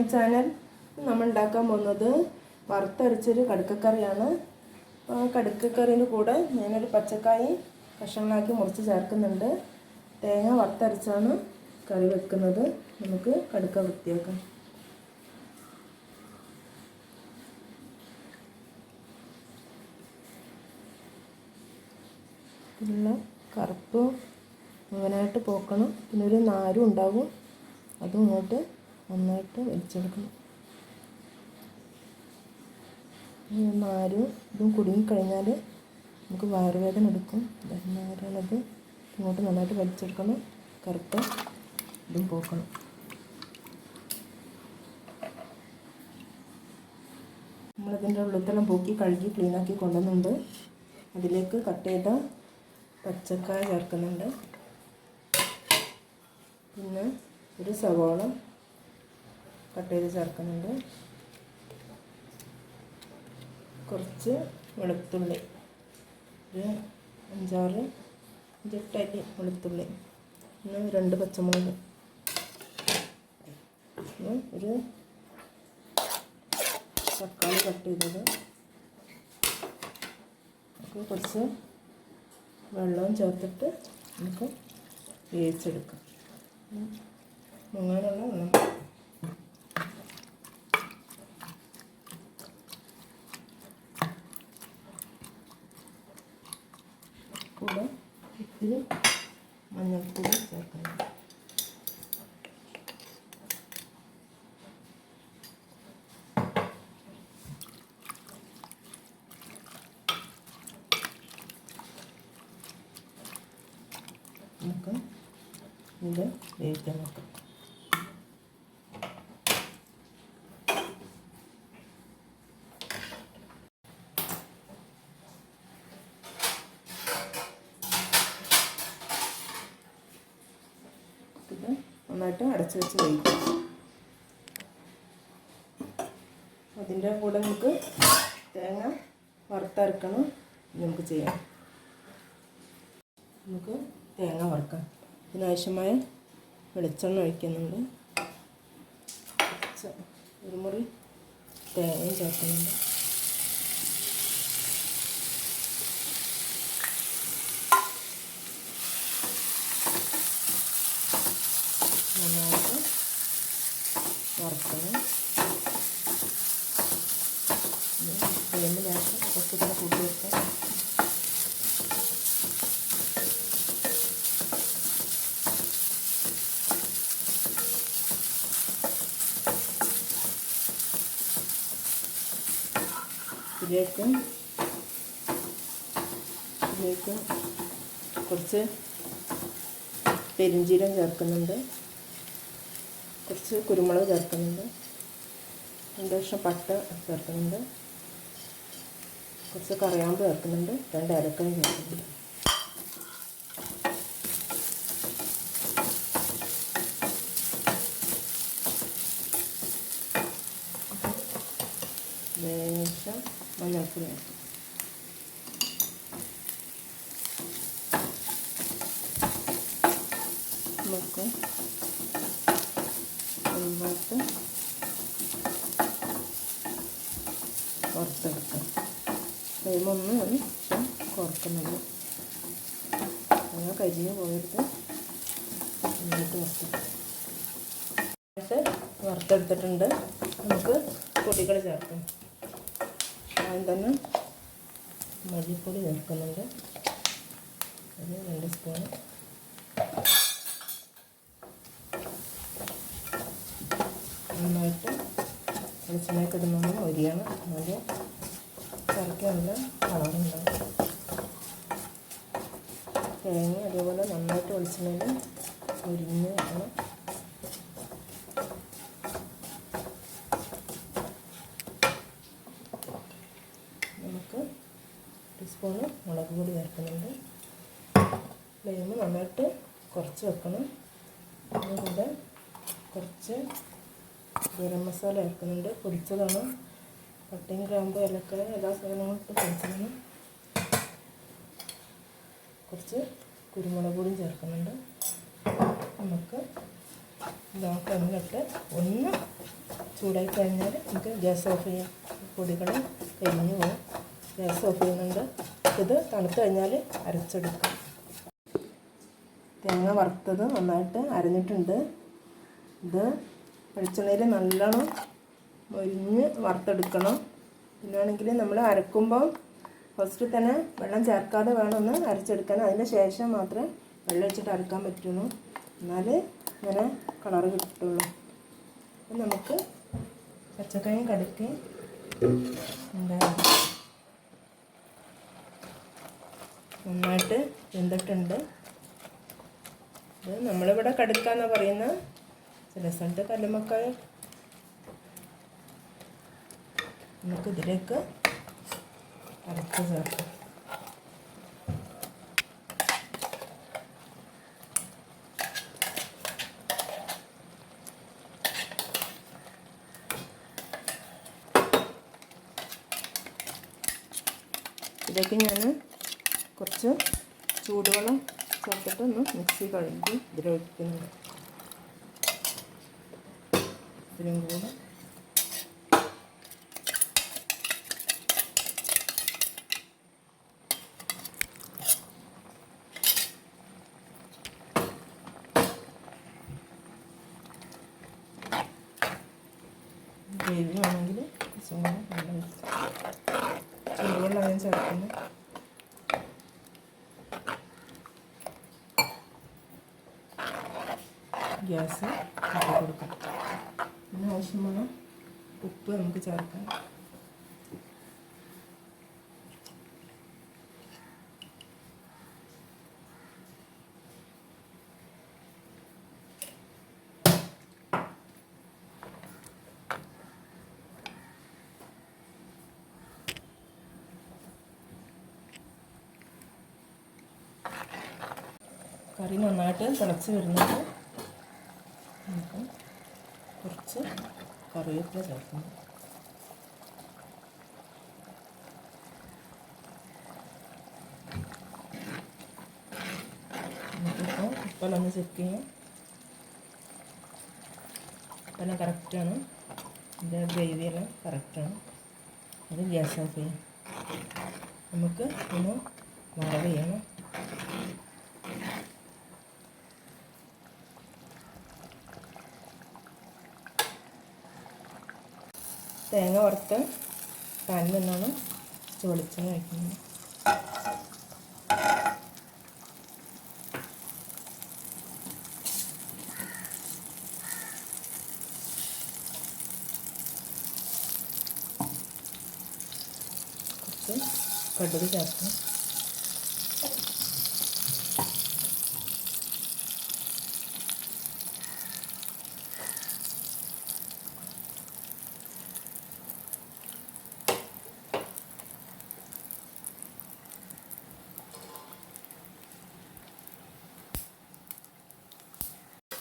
My channel നമ്മൾ ഉണ്ടാക്കാൻ പോകുന്നത് വറുത്തരച്ചൊരു കടുക്കക്കറിയാണ്. ആ കടുക്കക്കറിന് കൂടെ ഞാനൊരു പച്ചക്കായി കഷ്ണങ്ങളാക്കി മുറിച്ച് ചേർക്കുന്നുണ്ട്. തേങ്ങ വറുത്തരച്ചാണ് കറി വെക്കുന്നത്. നമുക്ക് കടുക്ക വൃത്തിയാക്കാം. പിന്നെ കറുപ്പ് മുഴുവനായിട്ട് പോക്കണം. പിന്നെ ഒരു നാരും ഉണ്ടാവും. അതും ഇങ്ങോട്ട് നന്നായിട്ട് വലിച്ചെടുക്കണം. ഈ നാരും ഇതും കുടുങ്ങിക്കഴിഞ്ഞാൽ നമുക്ക് വയറുവേദന എടുക്കും. നാരാണത് ഇങ്ങോട്ട് നന്നായിട്ട് വലിച്ചെടുക്കണം. കറുപ്പ് ഇതും പോക്കണം. നമ്മളതിന്റെ ഉള്ളിത്തെല്ലാം പോക്കി കഴുകി ക്ലീനാക്കി കൊണ്ടുവന്നുണ്ട് അതിലേക്ക് കട്ട് ചെയ്ത പച്ചക്കായ ചേർക്കുന്നുണ്ട്. പിന്നെ ഒരു സവോള കട്ട് ചെയ്ത് ചേർക്കുന്നുണ്ട്. കുറച്ച് വെളുത്തുള്ളി. ഒരു അഞ്ചാറ് അഞ്ചെട്ടല്ലി വെളുത്തുള്ളി. പിന്നെ രണ്ട് പച്ചമുളക്. ഒരു തക്കാളി കട്ട് ചെയ്തത്. നമുക്ക് കുറച്ച് വെള്ളവും ചേർത്തിട്ട് നമുക്ക് വേവിച്ചെടുക്കാം. മുങ്ങാനുള്ള വെള്ളം. കൂടെ ഇത്തിരി മഞ്ഞൾപ്പൊടി ചേർക്കണം. നമുക്ക് ഇത് വേവിക്കാൻ നോക്കാം ഇത് നന്നായിട്ട് അടച്ചു വെച്ച് വേവിക്കാം. അതിന്റെ കൂടെ നമുക്ക് തേങ്ങ വറുത്തരക്കണം. നമുക്ക് ചെയ്യാം. നമുക്ക് തേങ്ങ വറുക്കാം. ഇതിനാവശ്യമായ വെളിച്ചെണ്ണ ഒഴിക്കുന്നുണ്ട്. ഒരു മുറി തേങ്ങയും ചേർക്കുന്നുണ്ട് നന്നായിട്ട് വറുക്കണം ഫ്ലെയിമിലായിട്ട് കുറച്ച് കൂടെ കൂട്ടി വെക്കാം ഇതിലേക്ക് ഇതിലേക്ക് കുറച്ച് പെരിഞ്ചീരം ചേർക്കുന്നുണ്ട്. കുറച്ച് കുരുമുളക് ചേർക്കുന്നുണ്ട്. രണ്ട് വർഷം പട്ട ചേർക്കുന്നുണ്ട്. കുറച്ച് കറിയാമ്പ് ചേർക്കുന്നുണ്ട്. രണ്ട് ഏലക്കായും ചേർക്കുന്നുണ്ട്. മഞ്ഞൾപ്പൊടി ചേർക്കും നമുക്ക് നന്നായിട്ട് വറുത്തെടുക്കാം ഫ്ലെയിം ഒന്ന് പക്ഷെ കുറക്കുന്നുണ്ട് അങ്ങനെ കരിഞ്ഞ് പോയിട്ട് നന്നായിട്ട് വറുത്തെടുക്കാം. വറുത്തെടുത്തിട്ടുണ്ട്. നമുക്ക് പൊടികൾ ചേർക്കാം. ആദ്യം തന്നെ മല്ലിപ്പൊടി ചേർക്കുന്നുണ്ട്. അത് രണ്ട് സ്പൂൺ നന്നായിട്ട് വെളിച്ചെണ്ണയൊക്കെ ഇടുന്നതും ഒരിയാണ് എന്നാൽ കറിക്കാനുള്ള കളറുണ്ടാവും തേങ്ങ അതേപോലെ നന്നായിട്ട് വെളിച്ചെണ്ണയിൽ ഒരിഞ്ഞ് വേണം നമുക്ക് ടീസ്പൂണ് മുളക് പൊടി ചേർക്കുന്നുണ്ട് ഫ്ലെയിം നന്നായിട്ട് കുറച്ച് വെക്കണം. അതുകൊണ്ട് കുറച്ച് ഗരം മസാല ചേർക്കുന്നുണ്ട്. പൊടിച്ചതാണ്. പട്ടയും ഗ്രാമ്പ് ഏലക്കായ എല്ലാ സാധനങ്ങളും ഇട്ട് പൊടിച്ചതാണ്. കുറച്ച് കുരുമുളക് പൊടിയും ചേർക്കുന്നുണ്ട്. നമുക്ക് ഇതാ എന്നിട്ട് ഒന്ന് ചൂടായി കഴിഞ്ഞാൽ നമുക്ക് ഗ്യാസ് ഓഫ് ചെയ്യാം. പൊടികൾ കരിഞ്ഞു പോകും. ഗ്യാസ് ഓഫ് ചെയ്യുന്നുണ്ട്. ഇത് തണുത്ത് കഴിഞ്ഞാൽ അരച്ചെടുക്കാം. തേങ്ങ വറുത്തത് നന്നായിട്ട് അരഞ്ഞിട്ടുണ്ട്. ഇത് വെളിച്ചെണ്ണയിൽ നല്ലോണം മൊരിഞ്ഞ് വറുത്തെടുക്കണം. പിന്നാണെങ്കിൽ നമ്മൾ അരക്കുമ്പോൾ ഫസ്റ്റ് തന്നെ വെള്ളം ചേർക്കാതെ വേണം ഒന്ന് അരച്ചെടുക്കാൻ. അതിന്റെ ശേഷം മാത്രമേ വെള്ളം ഒഴിച്ചിട്ട് അരക്കാൻ പറ്റുള്ളൂ. എന്നാൽ ഇങ്ങനെ കളറ് കിട്ടുള്ളൂ. അപ്പം നമുക്ക് പച്ചക്കായും കടുക്കി നന്നായിട്ട് വെന്തിട്ടുണ്ട്. നമ്മളിവിടെ കടുക്കാന്ന് പറയുന്ന ചില സ്ഥലത്ത് കല്ലുമക്കൾ നമുക്ക് ഇതിലേക്ക് അരച്ച് ചേർക്കാം. ഇതിലേക്ക് ഞാൻ കുറച്ച് ചൂടുവെള്ളം ചേർത്തിട്ട് ഒന്ന് മിക്സി കഴുകി ഇതിലൊഴിക്കുന്നുണ്ട് ഇതിനും കൂടെ ഗ്രേവി വേണമെങ്കിൽ കുറച്ചും കൂടെ വെള്ളം ഒഴിച്ച് ചൂടുവെള്ളം ഞാൻ ചേർക്കുന്നു ഗ്യാസ് കട്ടി കൊടുക്കാം. പിന്നെ ആവശ്യമായ ഉപ്പ് നമുക്ക് ചേർക്കാം. കറി നന്നായിട്ട് തിളച്ച് നമുക്ക് കുറച്ച് കറിവേപ്പില ചേർക്കണം നമുക്കിപ്പോൾ ഉപ്പെല്ലാം ചെക്ക് ചെയ്യാം. ഉപ്പെല്ലാം കറക്റ്റാണ് ഇതിന്റെ ഗ്രേവിയെല്ലാം കറക്റ്റാണ് അത് ഗ്യാസ് ഓഫ് ചെയ്യാം. നമുക്ക് ഒന്ന് വറവ് ചെയ്യണം. തേങ്ങ വറുത്ത് പാനിൽ നിന്നാണ് വെളിച്ചെണ്ണ വയ്ക്കുന്നത് കുറച്ച് കടുക് ചേർക്കാം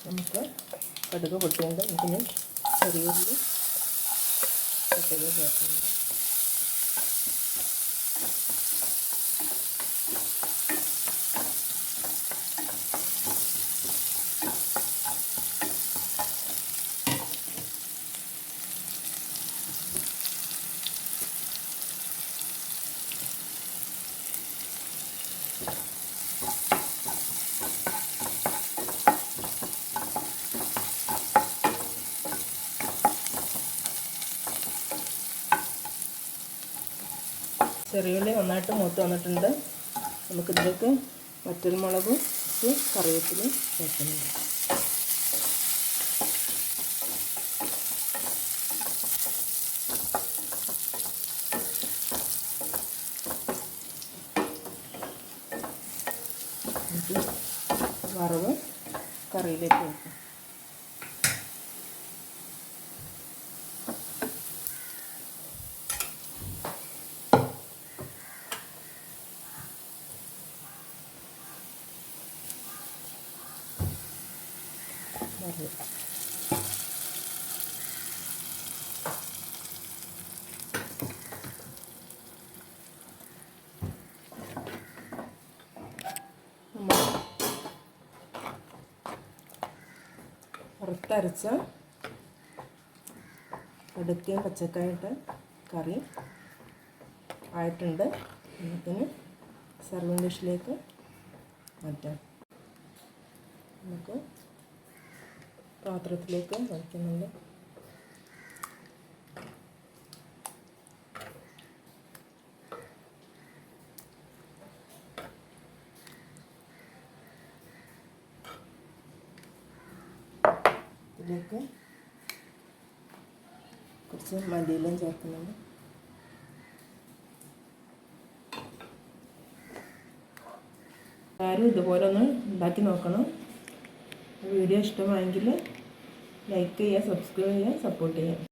നമുക്ക് കടുക് പൊട്ടിയുണ്ട്. ഇതിന് ചെറിയ ഉള്ളി കടുക് ചേർക്കുന്നുണ്ട്. ചെറിയുള്ളി നന്നായിട്ട് മൂത്ത് വന്നിട്ടുണ്ട്. നമുക്കിതിലേക്ക് മറ്റൊരു മുളകും കറിവേപ്പിലയും ചേർക്കുന്നുണ്ട്. വറവ് കറിയിലേക്ക് വെക്കും വറവ് നമ്മൾ വറുത്തരച്ച അടുക്കിയ പച്ചക്കായിട്ട് കറി ആയിട്ടുണ്ട്. അതിന് സർവിങ് ഡിഷിലേക്ക് മാറ്റാം. നമുക്ക് പാത്രത്തിലേക്ക് വയ്ക്കുന്നുണ്ട്. ഇതിലേക്ക് കുറച്ച് മല്ലിയിലും ചേർക്കുന്നുണ്ട്. എല്ലാവരും ഇതുപോലെ ഒന്ന് ഉണ്ടാക്കി നോക്കണം. വീഡിയോ ഇഷ്ടമായെങ്കിൽ ലൈക്ക് ചെയ്യുക സബ്സ്ക്രൈബ് ചെയ്യുക സപ്പോർട്ട് ചെയ്യുക.